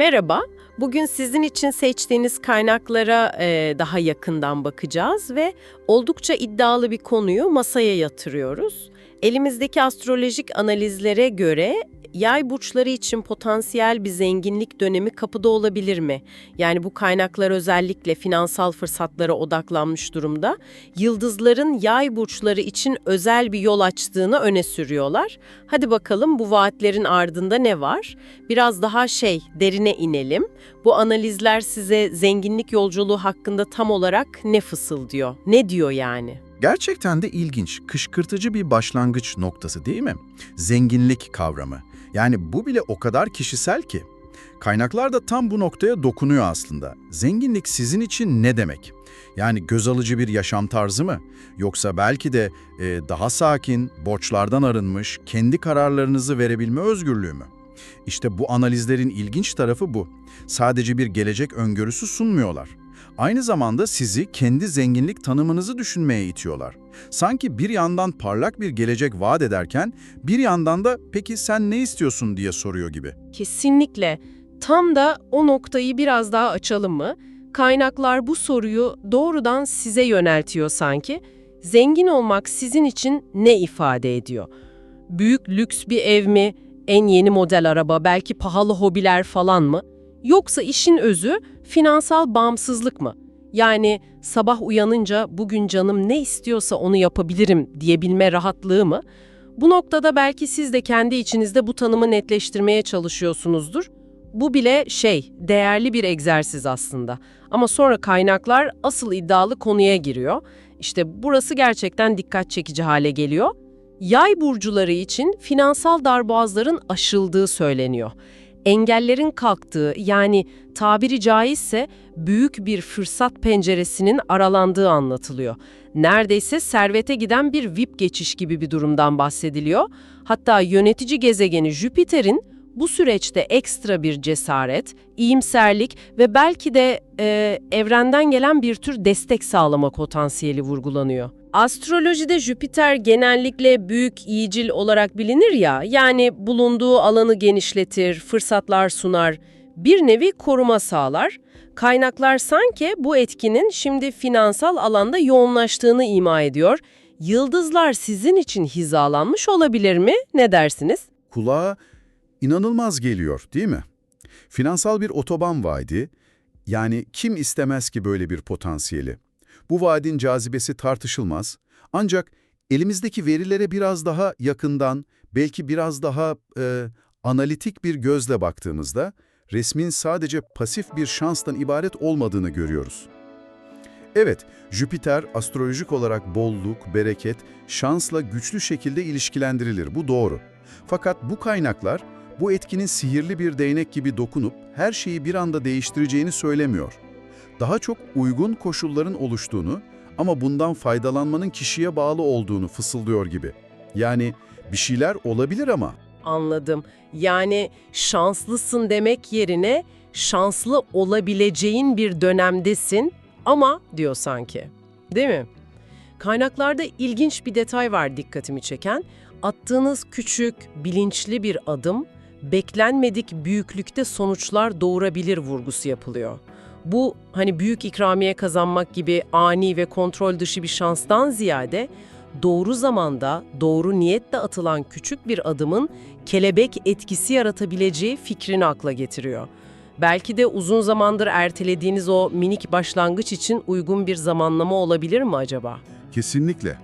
Merhaba, bugün sizin için seçtiğiniz kaynaklara e, daha yakından bakacağız ve oldukça iddialı bir konuyu masaya yatırıyoruz. Elimizdeki astrolojik analizlere göre yay burçları için potansiyel bir zenginlik dönemi kapıda olabilir mi? Yani bu kaynaklar özellikle finansal fırsatlara odaklanmış durumda. Yıldızların yay burçları için özel bir yol açtığını öne sürüyorlar. Hadi bakalım bu vaatlerin ardında ne var? Biraz daha şey, derine inelim. Bu analizler size zenginlik yolculuğu hakkında tam olarak ne fısıldıyor? Ne diyor yani? Gerçekten de ilginç, kışkırtıcı bir başlangıç noktası değil mi? Zenginlik kavramı. Yani bu bile o kadar kişisel ki. Kaynaklar da tam bu noktaya dokunuyor aslında. Zenginlik sizin için ne demek? Yani göz alıcı bir yaşam tarzı mı? Yoksa belki de e, daha sakin, borçlardan arınmış, kendi kararlarınızı verebilme özgürlüğü mü? İşte bu analizlerin ilginç tarafı bu. Sadece bir gelecek öngörüsü sunmuyorlar. Aynı zamanda sizi kendi zenginlik tanımınızı düşünmeye itiyorlar. Sanki bir yandan parlak bir gelecek vaat ederken bir yandan da peki sen ne istiyorsun diye soruyor gibi. Kesinlikle. Tam da o noktayı biraz daha açalım mı? Kaynaklar bu soruyu doğrudan size yöneltiyor sanki. Zengin olmak sizin için ne ifade ediyor? Büyük lüks bir ev mi? En yeni model araba, belki pahalı hobiler falan mı? Yoksa işin özü finansal bağımsızlık mı? Yani sabah uyanınca bugün canım ne istiyorsa onu yapabilirim diyebilme rahatlığı mı? Bu noktada belki siz de kendi içinizde bu tanımı netleştirmeye çalışıyorsunuzdur. Bu bile şey, değerli bir egzersiz aslında. Ama sonra kaynaklar asıl iddialı konuya giriyor. İşte burası gerçekten dikkat çekici hale geliyor. Yay burcuları için finansal darboğazların aşıldığı söyleniyor. Engellerin kalktığı yani tabiri caizse büyük bir fırsat penceresinin aralandığı anlatılıyor. Neredeyse servete giden bir VIP geçiş gibi bir durumdan bahsediliyor. Hatta yönetici gezegeni Jüpiter'in bu süreçte ekstra bir cesaret, iyimserlik ve belki de e, evrenden gelen bir tür destek sağlama potansiyeli vurgulanıyor. Astrolojide Jüpiter genellikle büyük iyicil olarak bilinir ya, yani bulunduğu alanı genişletir, fırsatlar sunar, bir nevi koruma sağlar. Kaynaklar sanki bu etkinin şimdi finansal alanda yoğunlaştığını ima ediyor. Yıldızlar sizin için hizalanmış olabilir mi? Ne dersiniz? Kulağa inanılmaz geliyor değil mi? Finansal bir otoban vaadi, yani kim istemez ki böyle bir potansiyeli? Bu vaadin cazibesi tartışılmaz. Ancak elimizdeki verilere biraz daha yakından, belki biraz daha e, analitik bir gözle baktığımızda, resmin sadece pasif bir şanstan ibaret olmadığını görüyoruz. Evet, Jüpiter astrolojik olarak bolluk, bereket, şansla güçlü şekilde ilişkilendirilir, bu doğru. Fakat bu kaynaklar, bu etkinin sihirli bir değnek gibi dokunup her şeyi bir anda değiştireceğini söylemiyor. Daha çok uygun koşulların oluştuğunu ama bundan faydalanmanın kişiye bağlı olduğunu fısıldıyor gibi. Yani bir şeyler olabilir ama Anladım. Yani şanslısın demek yerine şanslı olabileceğin bir dönemdesin ama diyor sanki. Değil mi? Kaynaklarda ilginç bir detay var dikkatimi çeken. Attığınız küçük, bilinçli bir adım, beklenmedik büyüklükte sonuçlar doğurabilir vurgusu yapılıyor. Bu hani büyük ikramiye kazanmak gibi ani ve kontrol dışı bir şanstan ziyade doğru zamanda, doğru niyetle atılan küçük bir adımın kelebek etkisi yaratabileceği fikrini akla getiriyor. Belki de uzun zamandır ertelediğiniz o minik başlangıç için uygun bir zamanlama olabilir mi acaba? Kesinlikle.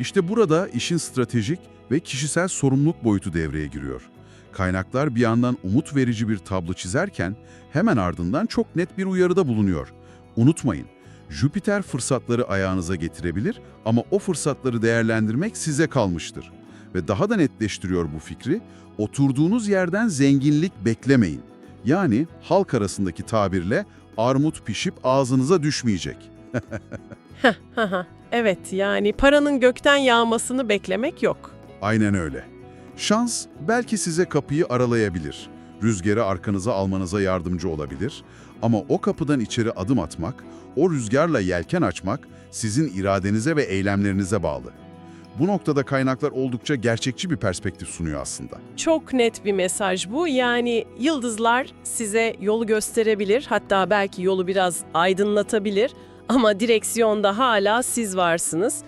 İşte burada işin stratejik ve kişisel sorumluluk boyutu devreye giriyor. Kaynaklar bir yandan umut verici bir tablo çizerken hemen ardından çok net bir uyarıda bulunuyor. Unutmayın, Jüpiter fırsatları ayağınıza getirebilir ama o fırsatları değerlendirmek size kalmıştır. Ve daha da netleştiriyor bu fikri, oturduğunuz yerden zenginlik beklemeyin. Yani halk arasındaki tabirle armut pişip ağzınıza düşmeyecek. Evet yani paranın gökten yağmasını beklemek yok. Aynen öyle. Şans belki size kapıyı aralayabilir. Rüzgarı arkanıza almanıza yardımcı olabilir. Ama o kapıdan içeri adım atmak, o rüzgarla yelken açmak sizin iradenize ve eylemlerinize bağlı. Bu noktada kaynaklar oldukça gerçekçi bir perspektif sunuyor aslında. Çok net bir mesaj bu. Yani yıldızlar size yolu gösterebilir, hatta belki yolu biraz aydınlatabilir ama direksiyonda hala siz varsınız.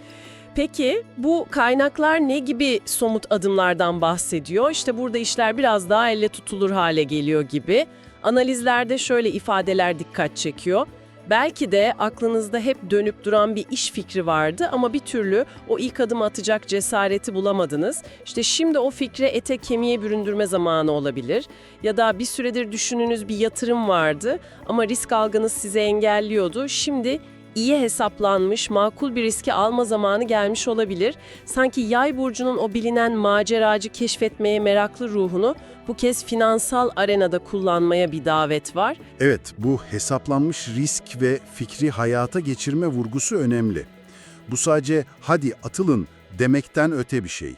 Peki bu kaynaklar ne gibi somut adımlardan bahsediyor? İşte burada işler biraz daha elle tutulur hale geliyor gibi. Analizlerde şöyle ifadeler dikkat çekiyor. Belki de aklınızda hep dönüp duran bir iş fikri vardı ama bir türlü o ilk adım atacak cesareti bulamadınız. İşte şimdi o fikre ete kemiğe büründürme zamanı olabilir. Ya da bir süredir düşündüğünüz bir yatırım vardı ama risk algınız sizi engelliyordu. Şimdi iyi hesaplanmış, makul bir riski alma zamanı gelmiş olabilir. Sanki yay burcunun o bilinen maceracı keşfetmeye meraklı ruhunu bu kez finansal arenada kullanmaya bir davet var. Evet, bu hesaplanmış risk ve fikri hayata geçirme vurgusu önemli. Bu sadece hadi atılın demekten öte bir şey.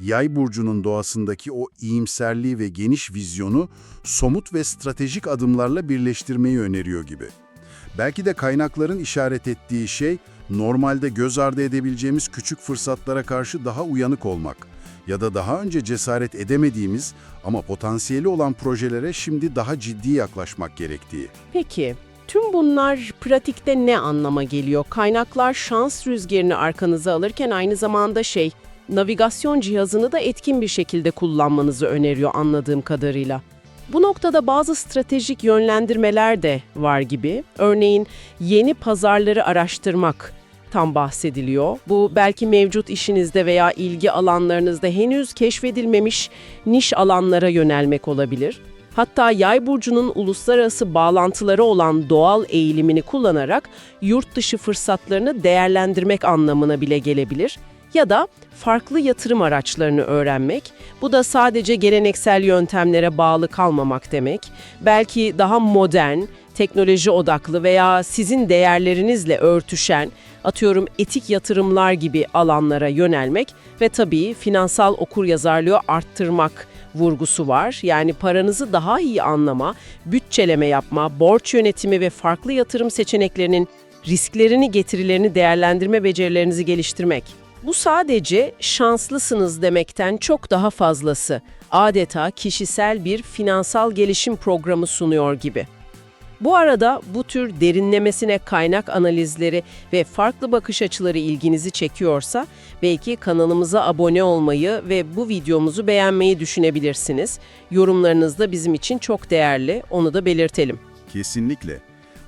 Yay burcunun doğasındaki o iyimserliği ve geniş vizyonu somut ve stratejik adımlarla birleştirmeyi öneriyor gibi. Belki de kaynakların işaret ettiği şey normalde göz ardı edebileceğimiz küçük fırsatlara karşı daha uyanık olmak ya da daha önce cesaret edemediğimiz ama potansiyeli olan projelere şimdi daha ciddi yaklaşmak gerektiği. Peki, tüm bunlar pratikte ne anlama geliyor? Kaynaklar şans rüzgarını arkanıza alırken aynı zamanda şey, navigasyon cihazını da etkin bir şekilde kullanmanızı öneriyor anladığım kadarıyla. Bu noktada bazı stratejik yönlendirmeler de var gibi. Örneğin yeni pazarları araştırmak tam bahsediliyor. Bu belki mevcut işinizde veya ilgi alanlarınızda henüz keşfedilmemiş niş alanlara yönelmek olabilir. Hatta yay burcunun uluslararası bağlantıları olan doğal eğilimini kullanarak yurt dışı fırsatlarını değerlendirmek anlamına bile gelebilir. Ya da farklı yatırım araçlarını öğrenmek. Bu da sadece geleneksel yöntemlere bağlı kalmamak demek. Belki daha modern, teknoloji odaklı veya sizin değerlerinizle örtüşen, atıyorum etik yatırımlar gibi alanlara yönelmek ve tabii finansal okuryazarlığı arttırmak vurgusu var. Yani paranızı daha iyi anlama, bütçeleme yapma, borç yönetimi ve farklı yatırım seçeneklerinin risklerini, getirilerini değerlendirme becerilerinizi geliştirmek. Bu sadece şanslısınız demekten çok daha fazlası. Adeta kişisel bir finansal gelişim programı sunuyor gibi. Bu arada bu tür derinlemesine kaynak analizleri ve farklı bakış açıları ilginizi çekiyorsa belki kanalımıza abone olmayı ve bu videomuzu beğenmeyi düşünebilirsiniz. Yorumlarınız da bizim için çok değerli, onu da belirtelim. Kesinlikle.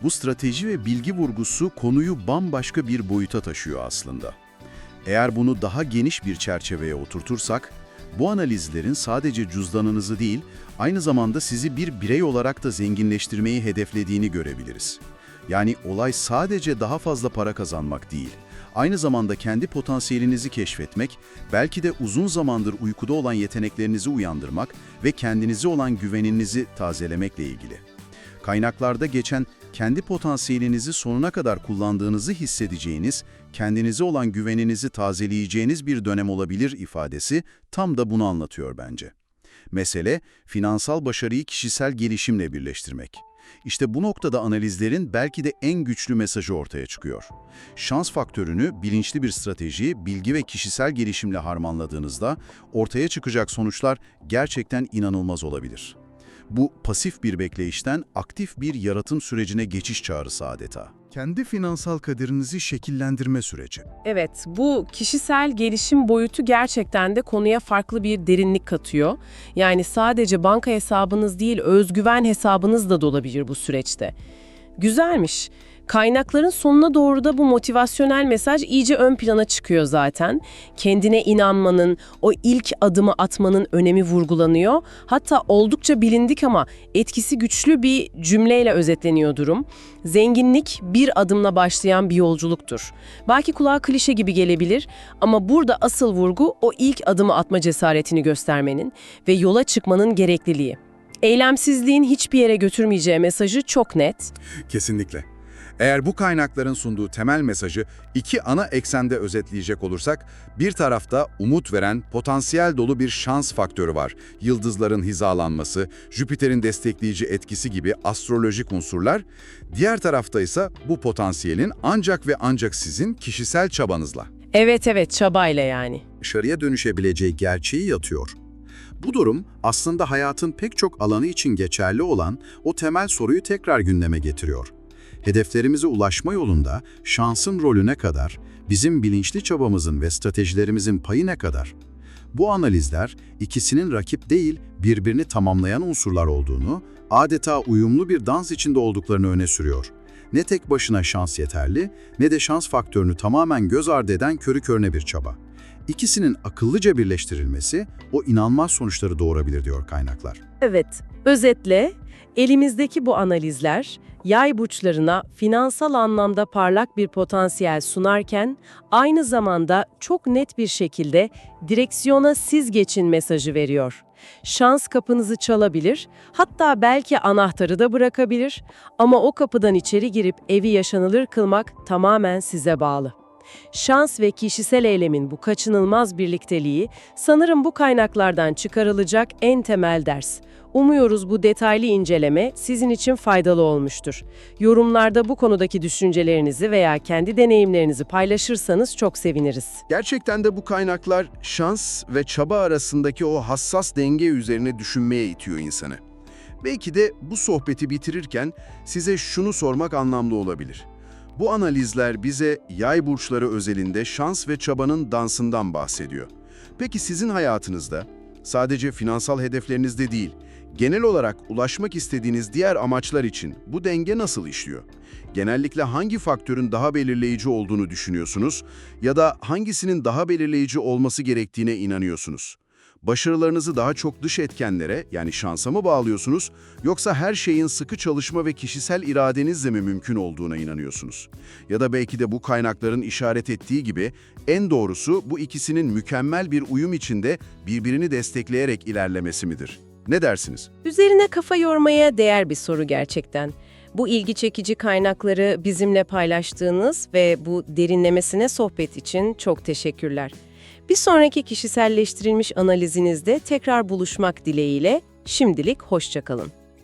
Bu strateji ve bilgi vurgusu konuyu bambaşka bir boyuta taşıyor aslında. Eğer bunu daha geniş bir çerçeveye oturtursak, bu analizlerin sadece cüzdanınızı değil, aynı zamanda sizi bir birey olarak da zenginleştirmeyi hedeflediğini görebiliriz. Yani olay sadece daha fazla para kazanmak değil, aynı zamanda kendi potansiyelinizi keşfetmek, belki de uzun zamandır uykuda olan yeteneklerinizi uyandırmak ve kendinize olan güveninizi tazelemekle ilgili. Kaynaklarda geçen kendi potansiyelinizi sonuna kadar kullandığınızı hissedeceğiniz, kendinize olan güveninizi tazeleyeceğiniz bir dönem olabilir ifadesi tam da bunu anlatıyor bence. Mesele, finansal başarıyı kişisel gelişimle birleştirmek. İşte bu noktada analizlerin belki de en güçlü mesajı ortaya çıkıyor. Şans faktörünü bilinçli bir strateji, bilgi ve kişisel gelişimle harmanladığınızda ortaya çıkacak sonuçlar gerçekten inanılmaz olabilir. Bu pasif bir bekleyişten aktif bir yaratım sürecine geçiş çağrısı adeta. Kendi finansal kaderinizi şekillendirme süreci. Evet, bu kişisel gelişim boyutu gerçekten de konuya farklı bir derinlik katıyor. Yani sadece banka hesabınız değil, özgüven hesabınız da dolabilir bu süreçte. Güzelmiş. Kaynakların sonuna doğru da bu motivasyonel mesaj iyice ön plana çıkıyor zaten. Kendine inanmanın, o ilk adımı atmanın önemi vurgulanıyor. Hatta oldukça bilindik ama etkisi güçlü bir cümleyle özetleniyor durum. Zenginlik bir adımla başlayan bir yolculuktur. Belki kulağa klişe gibi gelebilir ama burada asıl vurgu o ilk adımı atma cesaretini göstermenin ve yola çıkmanın gerekliliği. Eylemsizliğin hiçbir yere götürmeyeceği mesajı çok net. Kesinlikle. Eğer bu kaynakların sunduğu temel mesajı iki ana eksende özetleyecek olursak, bir tarafta umut veren, potansiyel dolu bir şans faktörü var. Yıldızların hizalanması, Jüpiter'in destekleyici etkisi gibi astrolojik unsurlar. Diğer tarafta ise bu potansiyelin ancak ve ancak sizin kişisel çabanızla. Evet evet çabayla yani. dışarıya dönüşebileceği gerçeği yatıyor. Bu durum aslında hayatın pek çok alanı için geçerli olan o temel soruyu tekrar gündeme getiriyor. Hedeflerimize ulaşma yolunda şansın rolü ne kadar, bizim bilinçli çabamızın ve stratejilerimizin payı ne kadar? Bu analizler ikisinin rakip değil, birbirini tamamlayan unsurlar olduğunu, adeta uyumlu bir dans içinde olduklarını öne sürüyor. Ne tek başına şans yeterli, ne de şans faktörünü tamamen göz ardı eden körü körüne bir çaba. İkisinin akıllıca birleştirilmesi o inanılmaz sonuçları doğurabilir diyor kaynaklar. Evet, özetle elimizdeki bu analizler yay burçlarına finansal anlamda parlak bir potansiyel sunarken aynı zamanda çok net bir şekilde direksiyona siz geçin mesajı veriyor. Şans kapınızı çalabilir, hatta belki anahtarı da bırakabilir ama o kapıdan içeri girip evi yaşanılır kılmak tamamen size bağlı. Şans ve kişisel eylemin bu kaçınılmaz birlikteliği sanırım bu kaynaklardan çıkarılacak en temel ders. Umuyoruz bu detaylı inceleme sizin için faydalı olmuştur. Yorumlarda bu konudaki düşüncelerinizi veya kendi deneyimlerinizi paylaşırsanız çok seviniriz. Gerçekten de bu kaynaklar şans ve çaba arasındaki o hassas denge üzerine düşünmeye itiyor insanı. Belki de bu sohbeti bitirirken size şunu sormak anlamlı olabilir. Bu analizler bize yay burçları özelinde şans ve çabanın dansından bahsediyor. Peki sizin hayatınızda sadece finansal hedeflerinizde değil, genel olarak ulaşmak istediğiniz diğer amaçlar için bu denge nasıl işliyor? Genellikle hangi faktörün daha belirleyici olduğunu düşünüyorsunuz ya da hangisinin daha belirleyici olması gerektiğine inanıyorsunuz? Başarılarınızı daha çok dış etkenlere yani şansa mı bağlıyorsunuz yoksa her şeyin sıkı çalışma ve kişisel iradenizle mi mümkün olduğuna inanıyorsunuz? Ya da belki de bu kaynakların işaret ettiği gibi en doğrusu bu ikisinin mükemmel bir uyum içinde birbirini destekleyerek ilerlemesi midir? Ne dersiniz? Üzerine kafa yormaya değer bir soru gerçekten. Bu ilgi çekici kaynakları bizimle paylaştığınız ve bu derinlemesine sohbet için çok teşekkürler. Bir sonraki kişiselleştirilmiş analizinizde tekrar buluşmak dileğiyle şimdilik hoşçakalın.